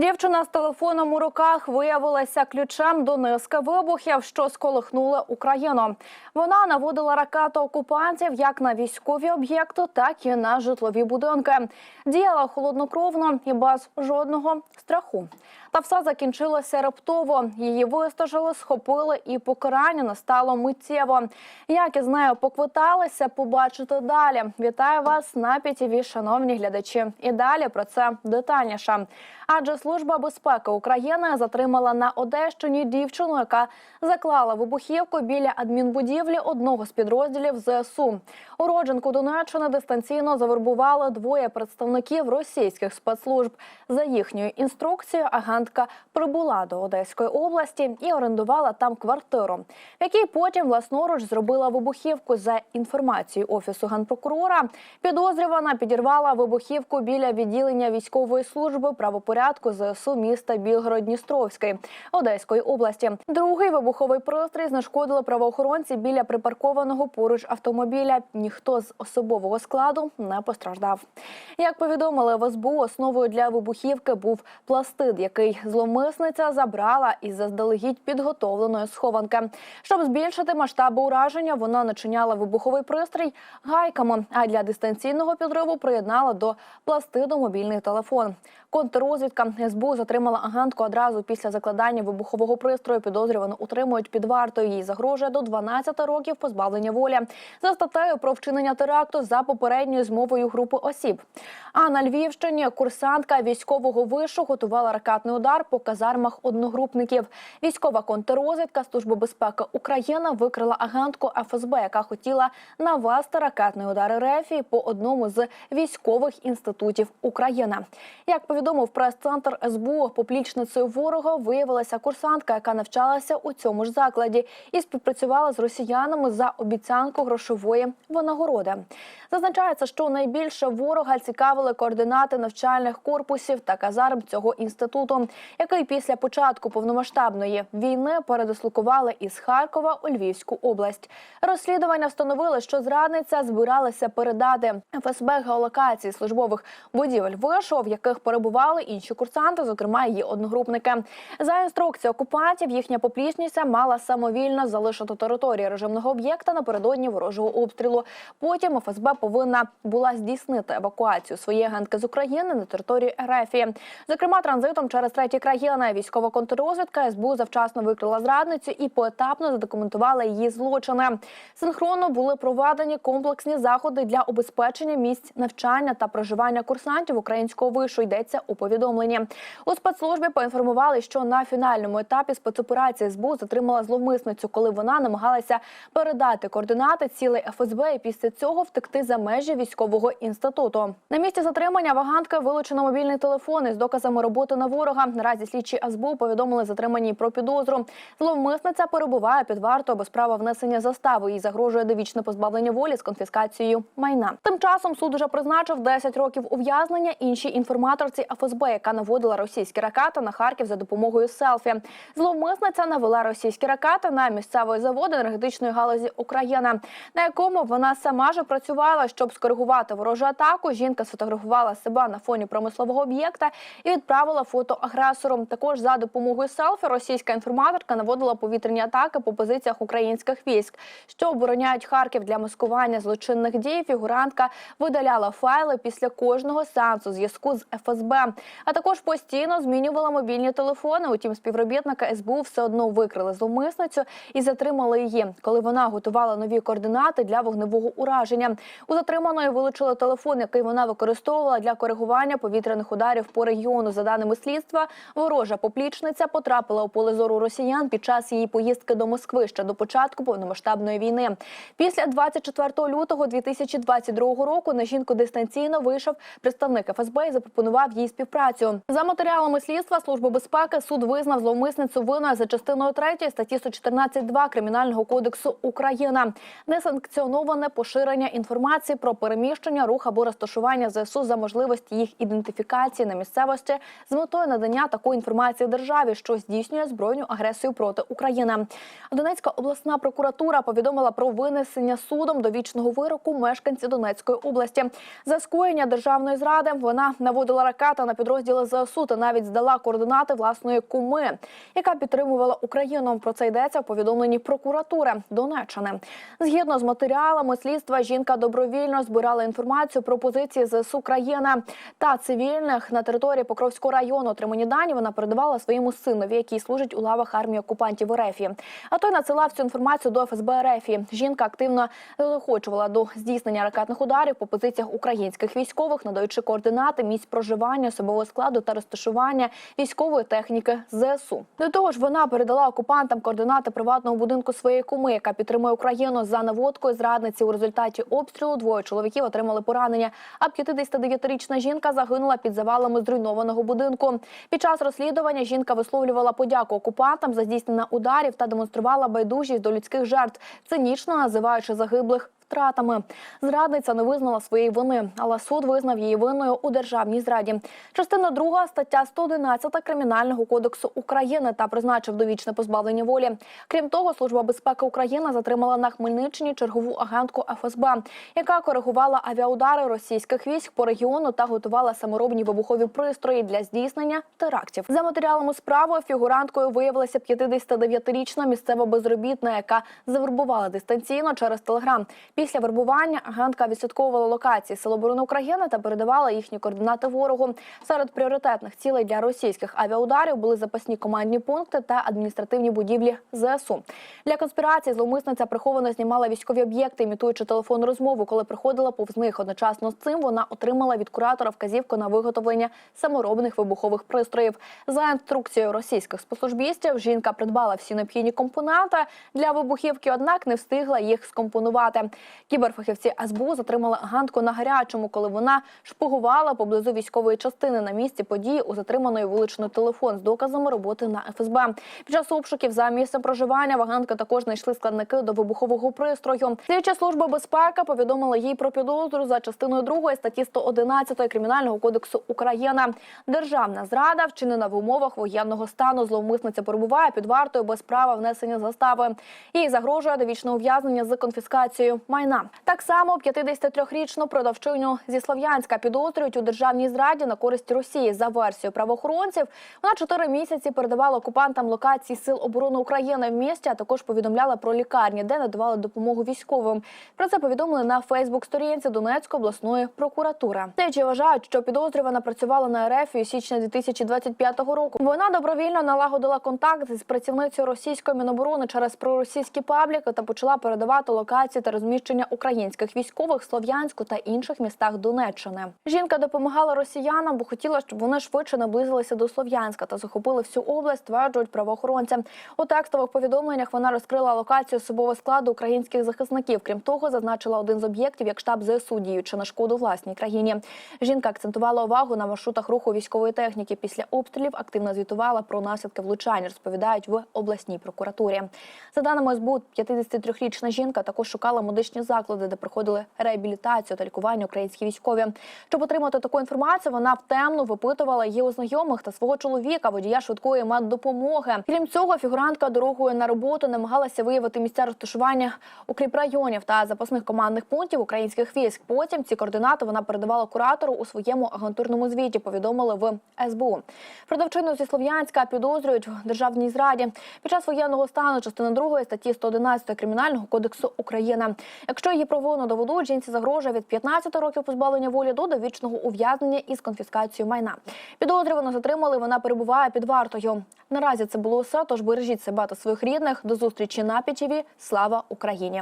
Дівчина з телефоном у руках виявилася ключем до низки вибухів, що сколихнули Україну. Вона наводила ракету окупантів як на військові об'єкти, так і на житлові будинки. Діяла холоднокровно і без жодного страху. Та все закінчилося раптово. Її вистежили, схопили, і покарання настало миттєво. Як із нею поквиталися, побачите далі. Вітаю вас на ПІТІВІ, шановні глядачі. І далі про це детальніше. Адже служба безпеки України затримала на Одещині дівчину, яка заклала вибухівку біля адмінбудівлі одного з підрозділів ЗСУ. Уродженку Донеччини дистанційно завербували двоє представників російських спецслужб. За їхньою інструкцією агентка прибула до Одеської області і орендувала там квартиру, в якій потім власноруч зробила вибухівку. За інформацією офісу генпрокурора, підозрювана підірвала вибухівку біля відділення військової служби правопорядку ЗСУ міста Білгород-Дністровський Одеської області. Другий вибуховий пристрій знешкодили правоохоронці біля припаркованого поруч автомобіля. Ніхто з особового складу не постраждав. Як повідомили в СБУ, основою для вибухівки був пластид, який зловмисниця забрала із заздалегідь підготовленої схованки. Щоб збільшити масштаби ураження, вона начиняла вибуховий пристрій гайками. А для дистанційного підриву приєднала до пластиду мобільний телефон. Контррозвідка СБУ затримала агентку одразу після закладання вибухового пристрою. Підозрювану утримують під вартою. Їй загрожує до 12 років позбавлення волі за статтею про вчинення теракту за попередньою змовою групи осіб. А на Львівщині курсантка військового вишу готувала ракетний удар по казармах одногрупників. Військова контррозвідка Служби безпеки України викрила агентку ФСБ, яка хотіла навести ракетний удар РФ по одному з військових інститутів України. Як повідомив прес-центр СБУ, поплічницею ворога виявилася курсантка, яка навчалася у цьому ж закладі і співпрацювала з росіянами за обіцянку грошової винагороди. Зазначається, що найбільше ворога цікавили координати навчальних корпусів та казарм цього інституту, який після початку повномасштабної війни передислокували із Харкова у Львівську область. Розслідування встановило, що зрадниця збиралася передати ФСБ геолокації службових будівель вишу, в яких перебували інші курсанти, зокрема її одногрупники. За інструкцією окупантів, їхня поплічниця мала самовільно залишити територію режимного об'єкта напередодні ворожого обстрілу. Потім ФСБ повинна була здійснити евакуацію своєї агентки з України на територію РФ. Зокрема, транзитом через треті країни військова контррозвідка СБУ завчасно викрила зрадницю і поетапно задокументувала її злочини. Синхронно були проведені комплексні заходи для обезпечення місць навчання та проживання курсантів українського вишу. Йдеться у повідомленні. У спецслужбі поінформували, що на фінальному етапі спецоперації СБУ затримала зловмисницю, коли вона намагалася передати координати цілей ФСБ і після цього втекти за межі військового інституту. На місці затримання вагантки вилучено мобільний телефон із доказами роботи на ворога. Наразі слідчі СБУ повідомили затриманій про підозру. Зловмисниця перебуває під вартою без права внесення застави. Їй загрожує довічне позбавлення волі з конфіскацією майна. Тим часом суд уже призначив 10 років ув'язнення іншій інформаторці ФСБ, яка наводила російські ракети на Харків за допомогою селфі. Зловмисниця навела російські ракети на місцевий завод енергетичної галузі України, на якому вона сама ж працювала, щоб скоригувати ворожу атаку. Жінка сфотографувала себе на фоні промислового об'єкта і відправила фото агресору. Також за допомогою селфі російська інформаторка наводила повітряні атаки по позиціях українських військ, що обороняють Харків для маскування злочинних дій. Фігурантка видаляла файли після кожного сеансу зв'язку з ФСБ, а також постійно змінювала мобільні телефони. Утім, співробітника СБУ все одно викрили зловмисницю і затримали її, коли вона готувала нові координати для вогневого ураження. У затриманої вилучили телефон, який вона використовувала для коригування повітряних ударів по регіону. За даними слідства, ворожа поплічниця потрапила у поле зору росіян під час її поїздки до Москви ще до початку повномасштабної війни. Після 24 лютого 2022 року на жінку дистанційно вийшов представник ФСБ і запропонував їй співпрацю. За матеріалами слідства Служби безпеки суд визнав зловмисницю винною за частиною 3 статті 114.2 Кримінального кодексу Україна. Несанкціоноване поширення інформації про переміщення, рух або розташування ЗСУ за можливості їх ідентифікації на місцевості з метою надання такої інформації державі, що здійснює збройну агресію проти України. Донецька обласна прокуратура повідомила про винесення судом довічного вироку мешканці Донецької області за скоєння державної зради. Вона наводила ракета на підрозділи ЗСУ та навіть здала координати власної куми, яка підтримувала Україну. Про це йдеться в повідомленні прокуратури Донеччини. Згідно з матеріалами слідства, жінка добровільно збирала інформацію про позиції ЗСУ країни та цивільних на території Покровського району. Отримані дані вона передавала своєму синові, який служить у лавах армії окупантів РФ. А той надсилав цю інформацію до ФСБ РФ. Жінка активно заохочувала до здійснення ракетних ударів по позиціях українських військових, надаючи координати місць проживання, особового складу та розташування військової техніки ЗСУ. До того ж, вона передала окупантам координати приватного будинку своєї куми, яка підтримує Україну за наводкою зрадниці. У результаті обстрілу двоє чоловіків отримали поранення. А 59-річна жінка загинула під завалами зруйнованого будинку. Під час розслідування жінка висловлювала подяку окупантам за здійснення ударів та демонструвала байдужість до людських жертв, цинічно називаючи загиблих. Втратами зрадниця не визнала своєї вини, але суд визнав її винною у державній зраді. Частина 2 стаття 111 кримінального кодексу України та призначив довічне позбавлення волі. Крім того, служба безпеки України затримала на Хмельниччині чергову агентку ФСБ, яка коригувала авіаудари російських військ по регіону та готувала саморобні вибухові пристрої для здійснення терактів. За матеріалами справи фігуранткою виявилася 59-річна місцева безробітна, яка завербувала дистанційно через телеграм. Після вербування агентка відслідковувала локації Сил оборони України та передавала їхні координати ворогу. Серед пріоритетних цілей для російських авіаударів були запасні командні пункти та адміністративні будівлі ЗСУ. Для конспірації зловмисниця приховано знімала військові об'єкти, імітуючи телефонну розмову, коли приходила повз них. Одночасно з цим вона отримала від куратора вказівку на виготовлення саморобних вибухових пристроїв. За інструкцією російських спецслужбістів жінка придбала всі необхідні компоненти для вибухівки, однак не встигла їх скомпонувати. Кіберфахівці СБУ затримали агентку на гарячому, коли вона шпигувала поблизу військової частини на місці події у затриманої вуличний телефон з доказами роботи на ФСБ. Під час обшуків за місцем проживання в агентки також знайшли складники до вибухового пристрою. Слідча служба безпеки повідомила їй про підозру за частиною 2 статті 111 кримінального кодексу України. Державна зрада вчинена в умовах воєнного стану. Зловмисниця перебуває під вартою без права внесення застави. Їй загрожує довічне ув'язнення з конфіскацією майна. Так само 53-річну продавчиню зі Слов'янська підозрюють у державній зраді на користь Росії. За версією правоохоронців, вона чотири місяці передавала окупантам локації сил оборони України в місті, а також повідомляла про лікарні, де надавали допомогу військовим. Про це повідомили на Фейсбук-сторінці Донецької обласної прокуратури. Слідчі вважають, що підозрювана працювала на РФ у січні 2025 року. Вона добровільно налагодила контакт з працівницею російської міноборони через проросійські пабліки та почала передавати локації та розміщення українських військових Слов'янську та інших містах Донеччини. Жінка допомагала росіянам, бо хотіла, щоб вони швидше наблизилися до Слов'янська та захопили всю область. Стверджують правоохоронці. У текстових повідомленнях вона розкрила локацію особового складу українських захисників. Крім того, зазначила один з об'єктів як штаб ЗСУ, діючи на шкоду власній країні. Жінка акцентувала увагу на маршрутах руху військової техніки. Після обстрілів активно звітувала про наслідки влучань. Розповідають в обласній прокуратурі. За даними СБУ, 53-річна жінка також шукала медичні заклади, де проходили реабілітацію та лікування українські військові. Щоб отримати таку інформацію, вона втемно випитувала її у знайомих та свого чоловіка, водія швидкої меддопомоги. Крім цього, фігурантка дорогою на роботу намагалася виявити місця розташування укріпрайонів та запасних командних пунктів українських військ. Потім ці координати вона передавала куратору у своєму агентурному звіті. Повідомили в СБУ. Продавчину зі Слов'янська підозрюють в державній зраді під час воєнного стану частини 2 статті 111 кримінального кодексу України. Якщо її провину доведуть, жінці загрожує від 15 років позбавлення волі до довічного ув'язнення із конфіскацією майна. Підозрювану затримали. Вона перебуває під вартою. Наразі це було все. Тож бережіть себе та своїх рідних. До зустрічі на пічеві. Слава Україні!